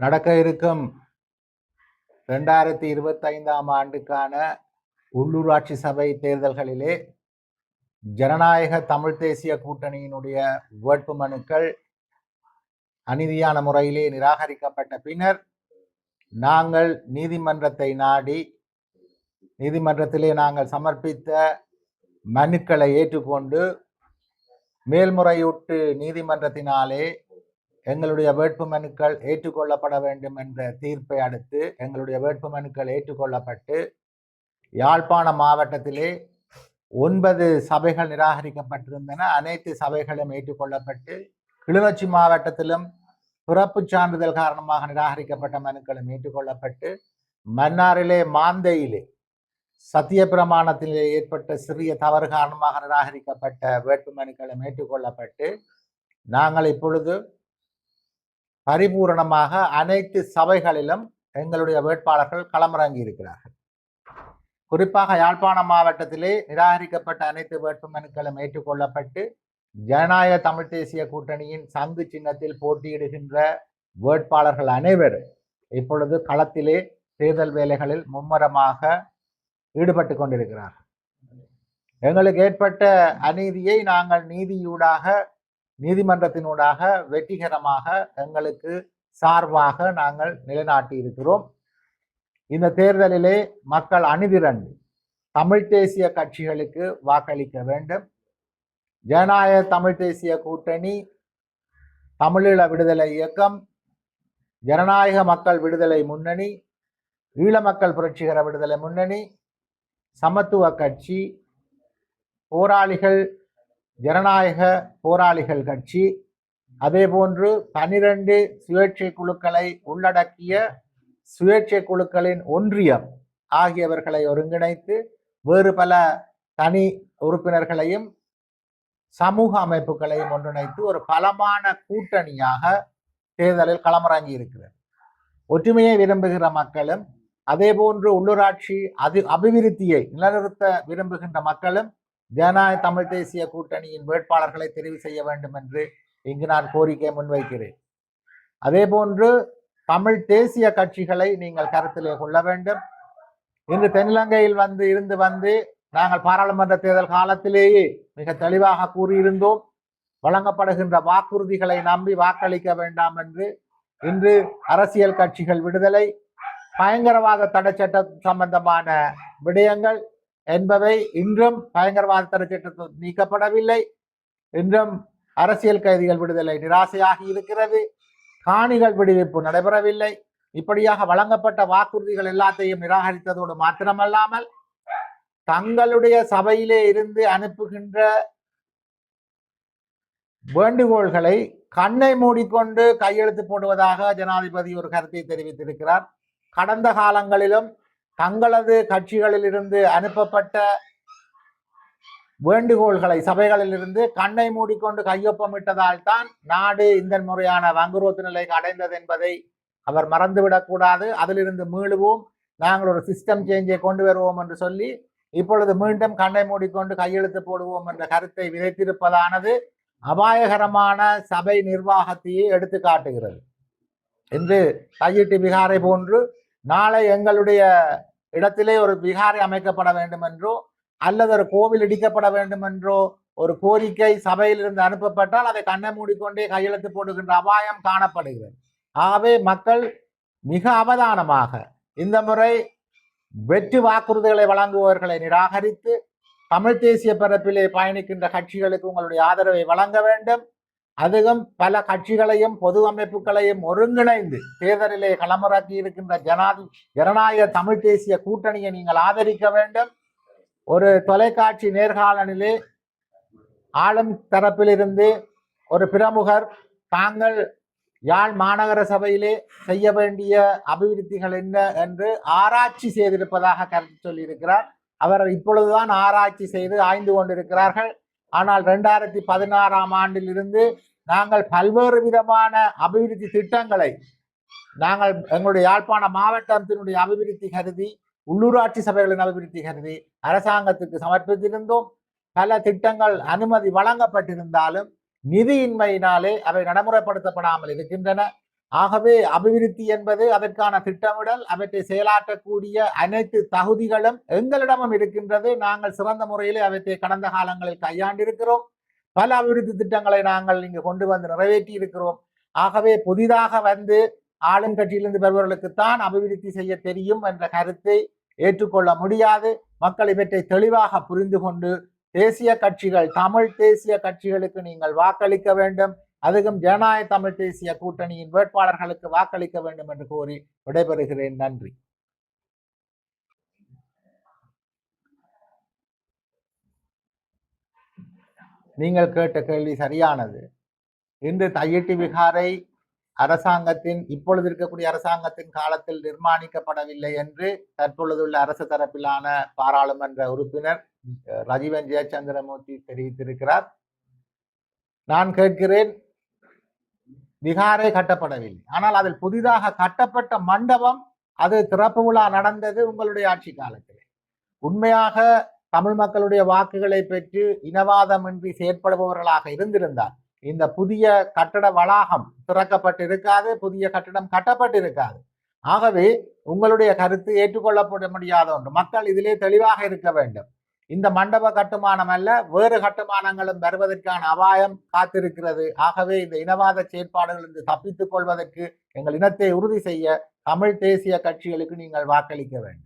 நடக்க இருக்கும். ரெண்டாயிரத்தி இருபத்தைந்தாம் ஆண்டுக்கான உள்ளூராட்சி சபை தேர்தல்களிலே ஜனநாயக தமிழ் தேசிய கூட்டணியினுடைய வேட்பு மனுக்கள் அநீதியான முறையிலே நிராகரிக்கப்பட்ட பின்னர் நாங்கள் நீதிமன்றத்தை நாடி நீதிமன்றத்திலே நாங்கள் சமர்ப்பித்த மனுக்களை ஏற்றுக்கொண்டு மேல்முறையீட்டு நீதிமன்றத்தினாலே எங்களுடைய வேட்பு மனுக்கள் ஏற்றுக்கொள்ளப்பட வேண்டும் என்ற தீர்ப்பை அடுத்து எங்களுடைய வேட்பு மனுக்கள் ஏற்றுக்கொள்ளப்பட்டு யாழ்ப்பாண மாவட்டத்திலே ஒன்பது சபைகள் நிராகரிக்கப்பட்டிருந்தன. அனைத்து சபைகளும் ஏற்றுக்கொள்ளப்பட்டு கிளிநொச்சி மாவட்டத்திலும் பிறப்பு சான்றிதழ் காரணமாக நிராகரிக்கப்பட்ட மனுக்களும் ஏற்றுக்கொள்ளப்பட்டு மன்னாரிலே மாந்தையிலே சத்திய பிரமாணத்திலே ஏற்பட்ட சிறிய தவறு காரணமாக நிராகரிக்கப்பட்ட வேட்புமனுக்களும் ஏற்றுக்கொள்ளப்பட்டு நாங்கள் இப்பொழுது பரிபூரணமாக அனைத்து சபைகளிலும் எங்களுடைய வேட்பாளர்கள் களமிறங்கி இருக்கிறார்கள். குறிப்பாக யாழ்ப்பாண மாவட்டத்திலே நிராகரிக்கப்பட்ட அனைத்து வேட்பு மனுக்களும் ஏற்றுக்கொள்ளப்பட்டு ஜனநாயக தமிழ் தேசிய கூட்டணியின் சங்கு சின்னத்தில் போட்டியிடுகின்ற வேட்பாளர்கள் அனைவரும் இப்பொழுது களத்திலே தேர்தல் வேலைகளில் மும்முரமாக ஈடுபட்டு கொண்டிருக்கிறார்கள். எங்களுக்கு ஏற்பட்ட அநீதியை நாங்கள் நீதியூடாக நீதிமன்றத்தினூடாக வெற்றிகரமாக எங்களுக்கு சார்பாக நாங்கள் நிலைநாட்டி இருக்கிறோம் இந்த தேர்தலிலே மக்கள் அணிதிரண்டு தமிழ் தேசிய கட்சிகளுக்கு வாக்களிக்க வேண்டும். ஜனநாயக தமிழ் தேசிய கூட்டணி தமிழீழ விடுதலை இயக்கம் ஜனநாயக மக்கள் விடுதலை முன்னணி ஈழ மக்கள் புரட்சிகர விடுதலை முன்னணி சமத்துவ கட்சி போராளிகள் ஜனநாயக போராளிகள் கட்சி அதேபோன்று பனிரெண்டு சுயேட்சை குழுக்களை உள்ளடக்கிய சுயேட்சை குழுக்களின் ஒன்றியம் ஆகியவர்களை ஒருங்கிணைத்து வேறு பல தனி உறுப்பினர்களையும் சமூக அமைப்புகளையும் ஒன்றிணைத்து ஒரு பலமான கூட்டணியாக தேர்தலில் களமிறங்கி இருக்கிறது. ஒற்றுமையை விரும்புகிற மக்களும் அதேபோன்று உள்ளூராட்சி அது அபிவிருத்தியை நிலநிறுத்த விரும்புகின்ற மக்களும் ஜனநாயக தமிழ் தேசிய கூட்டணியின் வேட்பாளர்களை தெரிவு செய்ய வேண்டும் என்று இங்கு நான் கோரிக்கை முன்வைக்கிறேன். அதே போன்று தமிழ் தேசிய கட்சிகளை நீங்கள் கருத்திலே கொள்ள வேண்டும். இன்று தென்னிலங்கையில் வந்து இருந்து வந்து நாங்கள் பாராளுமன்ற தேர்தல் காலத்திலேயே மிக தெளிவாக கூறியிருந்தோம். வழங்கப்படுகின்ற வாக்குறுதிகளை நம்பி வாக்களிக்க வேண்டாம் என்று இன்று அரசியல் கட்சிகள் விடுதலை பயங்கரவாத தடை சட்டம் சம்பந்தமான விடயங்கள் என்பவை இன்றும் பயங்கரவாத தடை சட்டத்தில் நீக்கப்படவில்லை. இன்றும் அரசியல் கைதிகள் விடுதலை நிராசையாகி இருக்கிறது. காணிகள் விடுவிப்பு நடைபெறவில்லை. இப்படியாக வழங்கப்பட்ட வாக்குறுதிகள் எல்லாத்தையும் நிராகரித்ததோடு மாத்திரமல்லாமல் தங்களுடைய சபையிலே இருந்து அனுப்புகின்ற வேண்டுகோள்களை கண்ணை மூடிக்கொண்டு கையெழுத்து போடுவதாக ஜனாதிபதி ஒரு கருத்தை தெரிவித்திருக்கிறார். கடந்த காலங்களிலும் தங்களது கட்சிகளிலிருந்து அனுப்பப்பட்ட வேண்டுகோள்களை சபைகளிலிருந்து கண்ணை மூடிக்கொண்டு கையொப்பமிட்டதால் தான் நாடு இந்த முறையான வங்குரோத்து நிலைக்கு அடைந்தது என்பதை அவர் மறந்துவிடக்கூடாது. அதிலிருந்து மீளுவோம். நாங்கள் ஒரு சிஸ்டம் சேஞ்சை கொண்டு வருவோம் என்று சொல்லி இப்பொழுது மீண்டும் கண்ணை மூடிக்கொண்டு கையெழுத்து போடுவோம் என்ற கருத்தை விதைத்திருப்பதானது அபாயகரமான சபை நிர்வாகத்தையே எடுத்து காட்டுகிறது என்று கையிட்டு விகாரை போன்று நாளை எங்களுடைய இடத்திலே ஒரு விகாரை அமைக்கப்பட வேண்டும் என்றோ அல்லது ஒரு கோவில் இடிக்கப்பட வேண்டும் என்றோ ஒரு கோரிக்கை சபையிலிருந்து அனுப்பப்பட்டால் அதை கண்ணை மூடிக்கொண்டே கையெழுத்து போடுகின்ற அபாயம் காணப்படுகிறது. ஆகவே மக்கள் மிக அவதானமாக இந்த முறை வெற்றி வாக்குறுதிகளை வழங்குபவர்களை நிராகரித்து தமிழ் தேசிய பரப்பிலே பயணிக்கின்ற கட்சிகளுக்கு உங்களுடைய ஆதரவை வழங்க வேண்டும். அதுவும் பல கட்சிகளையும் பொது அமைப்புகளையும் ஒருங்கிணைந்து தேர்தலிலே களமிறக்கி இருக்கின்ற ஜனாதி ஜனநாயக தமிழ் தேசிய கூட்டணியை நீங்கள் ஆதரிக்க வேண்டும். ஒரு தொலைக்காட்சி நேர்காணலிலே ஆளும் தரப்பிலிருந்து ஒரு பிரமுகர் தாங்கள் யாழ் மாநகர சபையிலே செய்ய வேண்டிய அபிவிருத்திகள் என்ன என்று ஆராய்ச்சி செய்திருப்பதாக கருத்து சொல்லியிருக்கிறார். அவர் இப்பொழுதுதான் ஆராய்ச்சி செய்து ஆய்ந்து கொண்டிருக்கிறார்கள். ஆனால் ரெண்டாயிரத்தி பதினாறாம் ஆண்டிலிருந்து நாங்கள் பல்வேறு விதமான அபிவிருத்தி திட்டங்களை நாங்கள் எங்களுடைய யாழ்ப்பாண மாவட்டத்தினுடைய அபிவிருத்தி கருதி உள்ளூராட்சி சபைகளின் அபிவிருத்தி கருதி அரசாங்கத்துக்கு சமர்ப்பித்திருந்தோம். பல திட்டங்கள் அனுமதி வழங்கப்பட்டிருந்தாலும் நிதியின்மையினாலே அவை நடைமுறைப்படுத்தப்படாமல் இருக்கின்றன. ஆகவே அபிவிருத்தி என்பது அதற்கான திட்டமிடல் அவற்றை செயலாற்றக்கூடிய அனைத்து தகுதிகளும் எங்களிடமும் இருக்கின்றது. நாங்கள் சிறந்த முறையிலே அவற்றை கடந்த காலங்களில் கையாண்டிருக்கிறோம். பல அபிவிருத்தி திட்டங்களை நாங்கள் இங்கு கொண்டு வந்து நிறைவேற்றி இருக்கிறோம். ஆகவே புதிதாக வந்து ஆளுங்கட்சியிலிருந்து பெறுபவர்களுக்குத்தான் அபிவிருத்தி செய்ய தெரியும் என்ற கருத்தை ஏற்றுக்கொள்ள முடியாது. மக்கள் இவற்றை தெளிவாக புரிந்து கொண்டு தேசிய கட்சிகள் தமிழ் தேசிய கட்சிகளுக்கு நீங்கள் வாக்களிக்க வேண்டும். அதுவும் ஜனநாயக தமிழ் தேசிய கூட்டணியின் வேட்பாளர்களுக்கு வாக்களிக்க வேண்டும் என்று கூறி விடைபெறுகிறேன். நன்றி. நீங்கள் கேட்ட கேள்வி சரியானது. இன்று தையிட்டி விகாரை அரசாங்கத்தின் இப்பொழுது இருக்கக்கூடிய அரசாங்கத்தின் காலத்தில் நிர்மாணிக்கப்படவில்லை என்று தற்பொழுதுள்ள அரசு தரப்பிலான பாராளுமன்ற உறுப்பினர் ரஜீவன் ஜெயச்சந்திரமூர்த்தி தெரிவித்திருக்கிறார். நான் கேட்கிறேன் விகாரை கட்டப்படவில்லை. ஆனால் அதில் புதிதாக கட்டப்பட்ட மண்டபம் அது திறப்பு விழா நடந்தது உங்களுடைய ஆட்சி காலத்தில். உண்மையாக தமிழ் மக்களுடைய வாக்குகளை பெற்று இனவாதமின்றி செயற்படுபவர்களாக இருந்திருந்தால் இந்த புதிய கட்டட வளாகம் திறக்கப்பட்டிருக்காது புதிய கட்டடம் கட்டப்பட்டிருக்காது. ஆகவே உங்களுடைய கருத்து ஏற்றுக்கொள்ளப்பட முடியாத ஒன்று. மக்கள் இதிலே தெளிவாக இருக்க வேண்டும். இந்த மண்டப கட்டுமானம் அல்ல வேறு கட்டுமானங்களும் வருவதற்கான அபாயம் காத்திருக்கிறது. ஆகவே இந்த இனவாத செயற்பாடுகளிலிருந்து தப்பித்துக் கொள்வதற்கு எங்கள் இனத்தை உறுதி செய்ய தமிழ் தேசிய கட்சிகளுக்கு நீங்கள் வாக்களிக்க வேண்டும்.